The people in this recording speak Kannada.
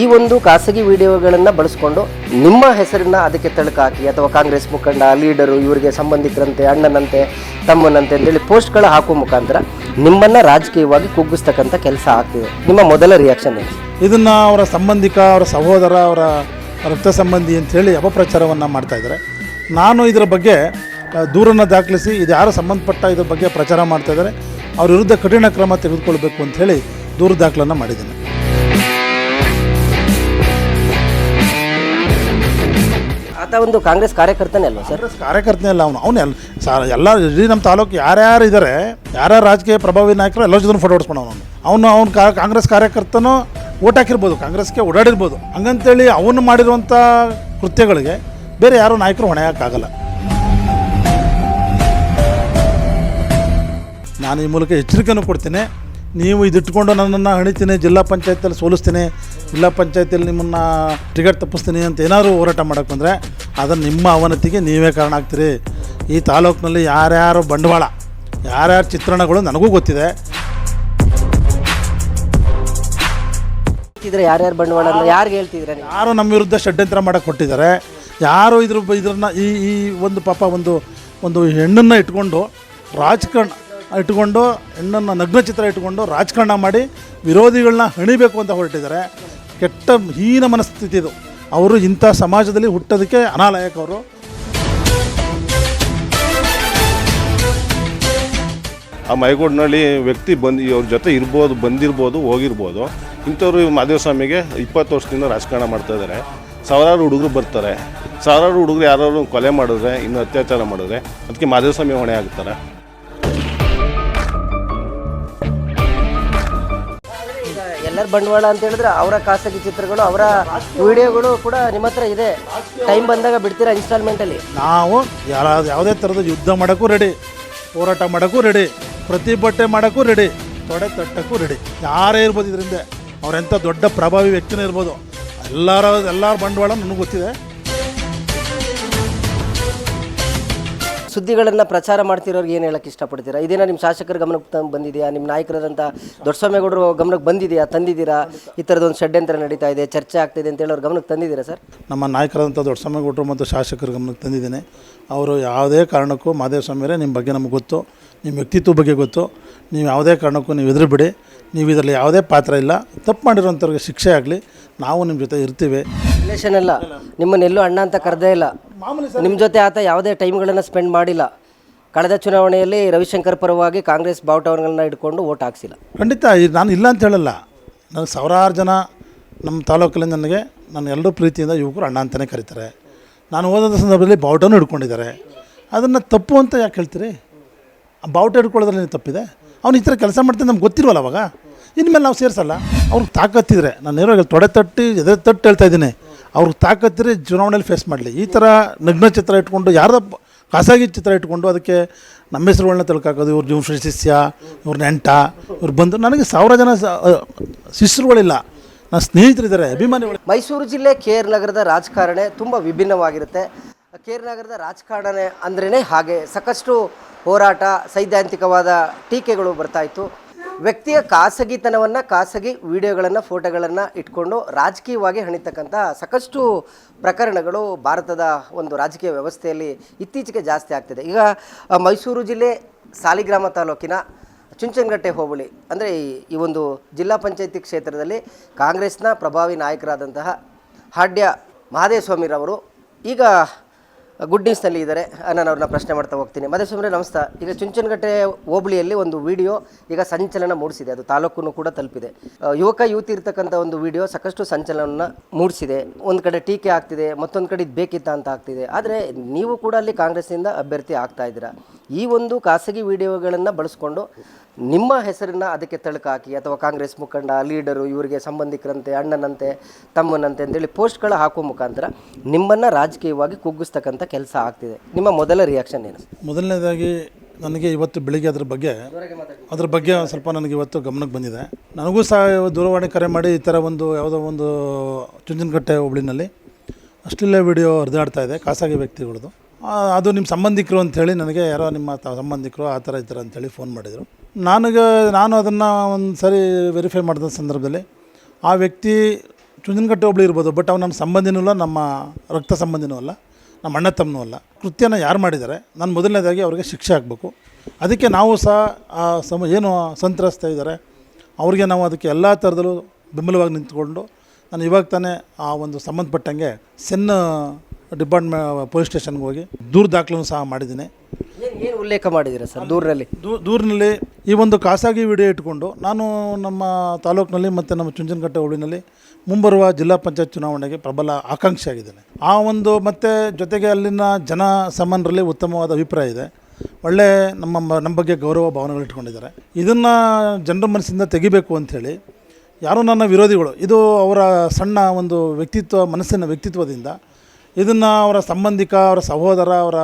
ಈ ಒಂದು ಖಾಸಗಿ ವಿಡಿಯೋಗಳನ್ನು ಬಳಸ್ಕೊಂಡು ನಿಮ್ಮ ಹೆಸರನ್ನ ಅದಕ್ಕೆ ತಳಕಾಕಿ ಅಥವಾ ಕಾಂಗ್ರೆಸ್ ಮುಖಂಡ, ಲೀಡರು, ಇವರಿಗೆ ಸಂಬಂಧಿಕರಂತೆ, ಅಣ್ಣನಂತೆ, ತಮ್ಮನಂತೆ ಅಂತೇಳಿ ಪೋಸ್ಟ್ಗಳು ಹಾಕುವ ಮುಖಾಂತರ ನಿಮ್ಮನ್ನು ರಾಜಕೀಯವಾಗಿ ಕುಗ್ಗಿಸ್ತಕ್ಕಂಥ ಕೆಲಸ ಆಗ್ತಿದೆ. ನಿಮ್ಮ ಮೊದಲ ರಿಯಾಕ್ಷನ್ ಏನು? ಇದನ್ನು ಅವರ ಸಂಬಂಧಿಕ, ಅವರ ಸಹೋದರ, ಅವರ ರಕ್ತ ಸಂಬಂಧಿ ಅಂಥೇಳಿ ಅಪಪ್ರಚಾರವನ್ನು ಮಾಡ್ತಾ ಇದ್ದಾರೆ. ನಾನು ಇದರ ಬಗ್ಗೆ ದೂರನ್ನು ದಾಖಲಿಸಿ, ಇದು ಯಾರು ಸಂಬಂಧಪಟ್ಟ ಇದ್ರ ಬಗ್ಗೆ ಪ್ರಚಾರ ಮಾಡ್ತಾ ಇದ್ದಾರೆ, ಅವ್ರ ವಿರುದ್ಧ ಕಠಿಣ ಕ್ರಮ ತೆಗೆದುಕೊಳ್ಬೇಕು ಅಂಥೇಳಿ ದೂರು ದಾಖಲನ್ನು ಮಾಡಿದ್ದೀನಿ. ಒಂದು ಕಾಂಗ್ರೆಸ್ ಕಾರ್ಯಕರ್ತನೇ ಅಲ್ವಾ ಸರ್? ಕಾರ್ಯಕರ್ತನೇ ಅಲ್ಲ ಅವನು. ಅವನು ಎಲ್ಲ ಎಲ್ಲ ಇಡೀ ನಮ್ಮ ತಾಲೂಕು ಯಾರ್ಯಾರು ಇದ್ದಾರೆ ಯಾರ್ಯಾರು ರಾಜಕೀಯ ಪ್ರಭಾವಿ ನಾಯಕರು ಎಲ್ಲ ಜೊತೆ ಫೋಟೋ ಹೊಡ್ಸ್ಕೊಂಡು ಅವನು. ಅವನು, ಅವ್ನು ಕಾ, ಕಾಂಗ್ರೆಸ್ ಕಾರ್ಯಕರ್ತನು ಓಟ್ ಹಾಕಿರ್ಬೋದು, ಕಾಂಗ್ರೆಸ್ಗೆ ಓಡಾಡಿರ್ಬೋದು. ಹಂಗಂತೇಳಿ ಅವನು ಮಾಡಿರುವಂಥ ಕೃತ್ಯಗಳಿಗೆ ಬೇರೆ ಯಾರೂ ನಾಯಕರು ಹೊಣೆ ಹಾಕಾಗಲ್ಲ ನಾನು ಈ ಮೂಲಕ ಎಚ್ಚರಿಕೆಯನ್ನು ಕೊಡ್ತೀನಿ. ನೀವು ಇದಿಟ್ಕೊಂಡು ನನ್ನನ್ನು ಹಣಿತೀನಿ, ಜಿಲ್ಲಾ ಪಂಚಾಯತಲ್ಲಿ ಸೋಲಿಸ್ತೀನಿ, ಜಿಲ್ಲಾ ಪಂಚಾಯತಿಯಲ್ಲಿ ನಿಮ್ಮನ್ನು ಟಿಕೆಟ್ ತಪ್ಪಿಸ್ತೀನಿ ಅಂತ ಏನಾದರೂ ಹೋರಾಟ ಮಾಡೋಕ್ಕೆ ಬಂದರೆ ಅದನ್ನು ನಿಮ್ಮ ಅವನತಿಗೆ ನೀವೇ ಕಾರಣ ಆಗ್ತೀರಿ. ಈ ತಾಲೂಕಿನಲ್ಲಿ ಯಾರ್ಯಾರು ಬಂಡವಾಳ ಯಾರ್ಯಾರು ಚಿತ್ರಣಗಳು ನನಗೂ ಗೊತ್ತಿದೆ. ಯಾರ್ಯಾರು ಬಂಡವಾಳ ಯಾರಿಗೆ ಹೇಳ್ತಿದ್ರೆ ಯಾರು ನಮ್ಮ ವಿರುದ್ಧ ಷಡ್ಯಂತ್ರ ಮಾಡಕ್ಕೆ ಕೊಟ್ಟಿದ್ದಾರೆ. ಯಾರು ಇದ್ರ ಇದ್ರನ್ನ ಈ ಈ ಒಂದು ಪಾಪ ಒಂದು ಒಂದು ಹೆಣ್ಣನ್ನು ಇಟ್ಕೊಂಡು ರಾಜಕಾರಣ ಇಟ್ಕೊಂಡು ಹೆಣ್ಣನ್ನು ನಗ್ನ ಚಿತ್ರ ಇಟ್ಕೊಂಡು ರಾಜಕಾರಣ ಮಾಡಿ ವಿರೋಧಿಗಳನ್ನ ಹಣಿಬೇಕು ಅಂತ ಹೊರಟಿದ್ದಾರೆ. ಕೆಟ್ಟ ಹೀನ ಮನಸ್ಥಿತಿ ಇದು. ಅವರು ಇಂಥ ಸಮಾಜದಲ್ಲಿ ಹುಟ್ಟೋದಕ್ಕೆ ಅನಾಲಯಕ ಅವರು. ಆ ಮೈಗೂಡಿನಲ್ಲಿ ವ್ಯಕ್ತಿ ಬಂದು ಅವ್ರ ಜೊತೆ ಇರ್ಬೋದು, ಬಂದಿರ್ಬೋದು, ಹೋಗಿರ್ಬೋದು. ಇಂಥವ್ರು ಮಾದೇವ ಸ್ವಾಮಿಗೆ ಇಪ್ಪತ್ತು ವರ್ಷದಿಂದ ರಾಜಕಾರಣ ಮಾಡ್ತಾ ಇದ್ದಾರೆ. ಸಾವಿರಾರು ಹುಡುಗರು ಬರ್ತಾರೆ. ಸಾವಿರಾರು ಹುಡುಗರು ಯಾರು ಕೊಲೆ ಮಾಡಿದ್ರೆ, ಇನ್ನು ಅತ್ಯಾಚಾರ ಮಾಡಿದ್ರೆ, ಅದಕ್ಕೆ ಮಾದೇವ ಸ್ವಾಮಿ ಹೊಣೆ ಆಗ್ತಾರೆ. ಎಲ್ಲರ ಬಂಡವಾಳ ಅಂತ ಹೇಳಿದ್ರೆ ಅವರ ಖಾಸಗಿ ಚಿತ್ರಗಳು, ಅವರ ವಿಡಿಯೋಗಳು ಕೂಡ ನಿಮ್ಮ ಹತ್ರ ಇದೆ. ಟೈಮ್ ಬಂದಾಗ ಬಿಡ್ತೀರಾ ಇನ್ಸ್ಟಾಲ್ಮೆಂಟಲ್ಲಿ ನಾವು ಯಾರ, ಯಾವುದೇ ಥರದ ಯುದ್ಧ ಮಾಡೋಕ್ಕೂ ರೆಡಿ ಹೋರಾಟ ಮಾಡೋಕ್ಕೂ ರೆಡಿ ಪ್ರತಿಭಟನೆ ಮಾಡೋಕ್ಕೂ ರೆಡಿ ತೊಡೆ ತಟ್ಟಕ್ಕೂ ರೆಡಿ ಯಾರೇ ಇರ್ಬೋದು ಇದರಿಂದ. ಅವರೆಂಥ ದೊಡ್ಡ ಪ್ರಭಾವಿ ವ್ಯಕ್ತಿನೇ ಇರ್ಬೋದು. ಎಲ್ಲರ ಎಲ್ಲರ ಬಂಡವಾಳ ನನಗೆ ಗೊತ್ತಿದೆ. ಸುದ್ದಿಗಳನ್ನು ಪ್ರಚಾರ ಮಾಡ್ತಿರೋರಿಗೆ ಏನು ಹೇಳಕ್ಕೆ ಇಷ್ಟಪಡ್ತೀರಾ? ಇದೇನ ನಿಮ್ಮ ಶಾಸಕರ ಗಮನಕ್ಕೆ ತಂದು ಬಂದಿದೆಯಾ? ನಿಮ್ಮ ನಾಯಕರಾದಂಥ ದೊಡ್ಡಸ್ವಾಮಿಗೌಡರು ಗಮನಕ್ಕೆ ಬಂದಿದೆಯಾ? ತಂದಿದ್ದೀರಾ? ಈ ಥರದೊಂದು ಷಡ್ಯಂತ್ರ ನಡೀತಾ ಇದೆ, ಚರ್ಚೆ ಆಗ್ತಿದೆ ಅಂತ ಹೇಳೋರು ಗಮನಕ್ಕೆ ತಂದಿದ್ದೀರಾ ಸರ್? ನಮ್ಮ ನಾಯಕರಾದಂಥ ದೊಡ್ಡಸ್ವಾಮಿಗೌಡರು ಮತ್ತು ಶಾಸಕರ ಗಮನಕ್ಕೆ ತಂದಿದ್ದೇನೆ. ಅವರು ಯಾವುದೇ ಕಾರಣಕ್ಕೂ ಮಾದೇವ ಸ್ವಾಮಿಯರೇ ನಿಮ್ಮ ಬಗ್ಗೆ ನಮಗೆ ಗೊತ್ತು ನಿಮ್ಮ ವ್ಯಕ್ತಿತ್ವ ಬಗ್ಗೆ ಗೊತ್ತು. ನೀವು ಯಾವುದೇ ಕಾರಣಕ್ಕೂ ನೀವು ಎದುರುಬಿಡಿ ನೀವು ಇದರಲ್ಲಿ ಯಾವುದೇ ಪಾತ್ರ ಇಲ್ಲ ತಪ್ಪು ಮಾಡಿರುವಂಥವ್ರಿಗೆ ಶಿಕ್ಷೆ ಆಗಲಿ ನಾವು ನಿಮ್ಮ ಜೊತೆ ಇರ್ತೀವಿ. ರಿಲೇಷನ್ ಅಲ್ಲ ನಿಮ್ಮನ್ನೆಲ್ಲೂ ಅಣ್ಣ ಅಂತ ಕರೆದೇ ಇಲ್ಲ. ನಿಮ್ಮ ಜೊತೆ ಆತ ಯಾವುದೇ ಟೈಮ್ಗಳನ್ನು ಸ್ಪೆಂಡ್ ಮಾಡಿಲ್ಲ. ಕಳೆದ ಚುನಾವಣೆಯಲ್ಲಿ ರವಿಶಂಕರ್ ಪರವಾಗಿ ಕಾಂಗ್ರೆಸ್ ಬಾವುಟಗಳನ್ನ ಇಟ್ಕೊಂಡು ಓಟ್ ಹಾಕ್ಸಿಲ್ಲ. ಖಂಡಿತ ನಾನು ಇಲ್ಲ ಅಂತ ಹೇಳಲ್ಲ. ನನಗೆ ಸಾವಿರಾರು ಜನ ನಮ್ಮ ತಾಲೂಕಲ್ಲಿ ನನಗೆ ನನ್ನ ಎಲ್ಲರೂ ಪ್ರೀತಿಯಿಂದ ಯುವಕರು ಅಣ್ಣ ಅಂತಲೇ ಕರೀತಾರೆ. ನಾನು ಓದೋದ ಸಂದರ್ಭದಲ್ಲಿ ಬಾವುಟನೂ ಹಿಡ್ಕೊಂಡಿದ್ದಾರೆ. ಅದನ್ನು ತಪ್ಪು ಅಂತ ಯಾಕೆ ಹೇಳ್ತೀರಿ? ಆ ಬಾವುಟ ಹಿಡ್ಕೊಳ್ಳೋದ್ರಲ್ಲಿ ತಪ್ಪಿದೆ. ಅವ್ನು ಈ ಥರ ಕೆಲಸ ಮಾಡ್ತಾನೆ ನಮ್ಗೆ ಗೊತ್ತಿಲ್ವಲ್ಲ ಅವಾಗ. ಇನ್ಮೇಲೆ ನಾವು ಸೇರಿಸಲ್ಲ. ಅವ್ರಿಗೆ ತಾಕತ್ತಿದ್ರೆ, ನಾನು ನೇರವಾಗಿ ತೊಡೆ ತಟ್ಟಿ, ಎದೆ ತಟ್ಟು ಹೇಳ್ತಾ ಇದ್ದೀನಿ. ಅವ್ರಿಗೆ ತಾಕತ್ತಿದ್ರೆ ಚುನಾವಣೆಯಲ್ಲಿ ಫೇಸ್ ಮಾಡಲಿ. ಈ ಥರ ನಗ್ನ ಚಿತ್ರ ಇಟ್ಕೊಂಡು, ಯಾರ್ದೋ ಬ- ಖಾಸಗಿ ಚಿತ್ರ ಇಟ್ಕೊಂಡು ಅದಕ್ಕೆ ನಮ್ಮ ಹೆಸರುಗಳನ್ನ ತಿಳ್ಕಾಕೋದು, ಇವ್ರ ಜೀವ ಶಿಷ್ಯ, ಇವ್ರ ನೆಂಟ, ಇವ್ರು ಬಂದು, ನನಗೆ ಸಾವಿರ ಜನ ಶಿಷ್ಯರುಗಳಿಲ್ಲ ನನ್ನ ಸ್ನೇಹಿತರಿದ್ದಾರೆ, ಅಭಿಮಾನಿಗಳು. ಮೈಸೂರು ಜಿಲ್ಲೆ ಕೆ ಆರ್ ನಗರದ ರಾಜಕಾರಣೆ ತುಂಬ ವಿಭಿನ್ನವಾಗಿರುತ್ತೆ. ಕೆ ಆರ್ ನಗರದ ರಾಜಕಾರಣೆ ಅಂದ್ರೇ ಹಾಗೆ, ಸಾಕಷ್ಟು ಹೋರಾಟ, ಸೈದ್ಧಾಂತಿಕವಾದ ಟೀಕೆಗಳು ಬರ್ತಾ ಇತ್ತು. ವ್ಯಕ್ತಿಯ ಖಾಸಗಿತನವನ್ನು, ಖಾಸಗಿ ವಿಡಿಯೋಗಳನ್ನು, ಫೋಟೋಗಳನ್ನು ಇಟ್ಕೊಂಡು ರಾಜಕೀಯವಾಗಿ ಹಣಿತಕ್ಕಂಥ ಸಾಕಷ್ಟು ಪ್ರಕರಣಗಳು ಭಾರತದ ಒಂದು ರಾಜಕೀಯ ವ್ಯವಸ್ಥೆಯಲ್ಲಿ ಇತ್ತೀಚೆಗೆ ಜಾಸ್ತಿ ಆಗ್ತಿದೆ. ಈಗ ಮೈಸೂರು ಜಿಲ್ಲೆ ಸಾಲಿಗ್ರಾಮ ತಾಲೂಕಿನ ಚುಂಚನಗಟ್ಟೆ ಹೋಬಳಿ, ಅಂದರೆ ಈ ಒಂದು ಜಿಲ್ಲಾ ಪಂಚಾಯತಿ ಕ್ಷೇತ್ರದಲ್ಲಿ ಕಾಂಗ್ರೆಸ್ನ ಪ್ರಭಾವಿ ನಾಯಕರಾದಂತಹ ಹಾಡ್ಯ ಮಹಾದೇವಸ್ವಾಮಿರವರು ಈಗ ಗುಡ್ ನ್ಯೂಸ್ನಲ್ಲಿ ಇದ್ದಾರೆ. ನಾನು ಅವ್ರನ್ನ ಪ್ರಶ್ನೆ ಮಾಡ್ತಾ ಹೋಗ್ತೀನಿ. ಮಹದೇವಸ್ವಾಮಿ ನಮಸ್ತೆ. ಈಗ ಚುಂಚನಗಟ್ಟೆ ಹೋಬಳಿಯಲ್ಲಿ ಒಂದು ವಿಡಿಯೋ ಈಗ ಸಂಚಲನ ಮೂಡಿಸಿದೆ. ಅದು ತಾಲೂಕನ್ನು ಕೂಡ ತಲುಪಿದೆ. ಯುವಕ, ಯುವತಿ ಇರ್ತಕ್ಕಂಥ ಒಂದು ವಿಡಿಯೋ ಸಾಕಷ್ಟು ಸಂಚಲನ ಮೂಡಿಸಿದೆ. ಒಂದು ಕಡೆ ಟೀಕೆ ಆಗ್ತಿದೆ, ಮತ್ತೊಂದು ಕಡೆ ಇದು ಬೇಕಿತ್ತ ಅಂತ ಆಗ್ತಿದೆ. ಆದರೆ ನೀವು ಕೂಡ ಅಲ್ಲಿ ಕಾಂಗ್ರೆಸ್ಸಿಂದ ಅಭ್ಯರ್ಥಿ ಆಗ್ತಾ ಇದ್ದೀರಾ? ಈ ಒಂದು ಖಾಸಗಿ ವಿಡಿಯೋಗಳನ್ನು ಬಳಸ್ಕೊಂಡು ನಿಮ್ಮ ಹೆಸರನ್ನು ಅದಕ್ಕೆ ತಳುಕಾಕಿ ಹಾಕಿ ಅಥವಾ ಕಾಂಗ್ರೆಸ್ ಮುಖಂಡ, ಲೀಡರು, ಇವರಿಗೆ ಸಂಬಂಧಿಕರಂತೆ, ಅಣ್ಣನಂತೆ, ತಮ್ಮನಂತೆ ಅಂತೇಳಿ ಪೋಸ್ಟ್ಗಳು ಹಾಕುವ ಮುಖಾಂತರ ನಿಮ್ಮನ್ನು ರಾಜಕೀಯವಾಗಿ ಕುಗ್ಗಿಸ್ತಕ್ಕಂಥ ಕೆಲಸ ಆಗ್ತಿದೆ. ನಿಮ್ಮ ಮೊದಲ ರಿಯಾಕ್ಷನ್ ಏನು? ಮೊದಲನೇದಾಗಿ ನನಗೆ ಇವತ್ತು ಬೆಳಿಗ್ಗೆ ಅದ್ರ ಬಗ್ಗೆ ಅದ್ರ ಬಗ್ಗೆ ಸ್ವಲ್ಪ ನನಗೆ ಇವತ್ತು ಗಮನಕ್ಕೆ ಬಂದಿದೆ. ನನಗೂ ಸಹ ದೂರವಾಣಿ ಕರೆ ಮಾಡಿ ಈ ಥರ ಒಂದು ಯಾವುದೋ ಒಂದು ಚುಂಚನಕಟ್ಟೆ ಹೋಬಳಿನಲ್ಲಿ ಅಷ್ಟೆಲ್ಲ ವಿಡಿಯೋ ಹರಿದಾಡ್ತಾ ಇದೆ, ಖಾಸಗಿ ವ್ಯಕ್ತಿಗಳದು ಅದು ನಿಮ್ಮ ಸಂಬಂಧಿಕರು ಅಂಥೇಳಿ ನನಗೆ ಯಾರೋ ನಿಮ್ಮ ತ- ಸಂಬಂಧಿಕರು ಆ ಥರ ಈ ಥರ ಅಂತೇಳಿ ಫೋನ್ ಮಾಡಿದರು. ನನಗೆ, ನಾನು ಅದನ್ನು ಒಂದು ಸರಿ ವೆರಿಫೈ ಮಾಡಿದ ಸಂದರ್ಭದಲ್ಲಿ ಆ ವ್ಯಕ್ತಿ ಚುಂಜನಕಟ್ಟೆ ಒಬ್ಳು ಇರ್ಬೋದು ಬಟ್ ಅವ್ನು ನಮ್ಮ ಸಂಬಂಧಿನೂ ಅಲ್ಲ, ನಮ್ಮ ರಕ್ತ ಸಂಬಂಧಿನೂ ಅಲ್ಲ, ನಮ್ಮ ಅಣ್ಣ ತಮ್ಮನೂ ಅಲ್ಲ. ಕೃತ್ಯನ ಯಾರು ಮಾಡಿದ್ದಾರೆ? ನಾನು ಮೊದಲನೇದಾಗಿ ಅವ್ರಿಗೆ ಶಿಕ್ಷೆ ಆಗಬೇಕು. ಅದಕ್ಕೆ ನಾವು ಸಹ ಆ ಸಮ, ಏನು ಸಂತ್ರಸ್ತ ಇದ್ದಾರೆ ಅವ್ರಿಗೆ ನಾವು ಅದಕ್ಕೆ ಎಲ್ಲ ಥರದಲ್ಲೂ ಬೆಂಬಲವಾಗಿ ನಿಂತ್ಕೊಂಡು ನಾನು ಇವಾಗ ತಾನೇ ಆ ಒಂದು ಸಂಬಂಧಪಟ್ಟಂಗೆ ಸೆನ್ ಡಿಪಾರ್ಟ್ಮೆ ಪೊಲೀಸ್ ಸ್ಟೇಷನ್ಗೆ ಹೋಗಿ ದೂರು ದಾಖಲೆಯನ್ನು ಸಹ ಮಾಡಿದ್ದೀನಿ. ಏನು ಉಲ್ಲೇಖ ಮಾಡಿದ್ದೀರಾ ಸರ್ ದೂರಿನಲ್ಲಿ ದೂ ದೂರಿನಲ್ಲಿ ಈ ಒಂದು ಖಾಸಗಿ ವಿಡಿಯೋ ಇಟ್ಕೊಂಡು ನಾನು ನಮ್ಮ ತಾಲೂಕಿನಲ್ಲಿ ಮತ್ತು ನಮ್ಮ ಚುಂಚನಕಟ್ಟೆ ಹೋಳಿನಲ್ಲಿ ಮುಂಬರುವ ಜಿಲ್ಲಾ ಪಂಚಾಯತ್ ಚುನಾವಣೆಗೆ ಪ್ರಬಲ ಆಕಾಂಕ್ಷಿಯಾಗಿದ್ದೇನೆ. ಆ ಒಂದು ಮತ್ತು ಜೊತೆಗೆ ಅಲ್ಲಿನ ಜನ ಸಾಮಾನ್ಯರಲ್ಲಿ ಉತ್ತಮವಾದ ಅಭಿಪ್ರಾಯ ಇದೆ. ಒಳ್ಳೆ ನಮ್ಮ ನಮ್ಮ ಬಗ್ಗೆ ಗೌರವ ಭಾವನೆಗಳು ಇಟ್ಕೊಂಡಿದ್ದಾರೆ. ಇದನ್ನು ಜನರ ಮನಸ್ಸಿಂದ ತೆಗಿಬೇಕು ಅಂಥೇಳಿ ಯಾರೋ ನನ್ನ ವಿರೋಧಿಗಳು. ಇದು ಅವರ ಸಣ್ಣ ಒಂದು ವ್ಯಕ್ತಿತ್ವ, ಮನಸ್ಸಿನ ವ್ಯಕ್ತಿತ್ವದಿಂದ. ಇದನ್ನು ಅವರ ಸಂಬಂಧಿಕ, ಅವರ ಸಹೋದರ, ಅವರ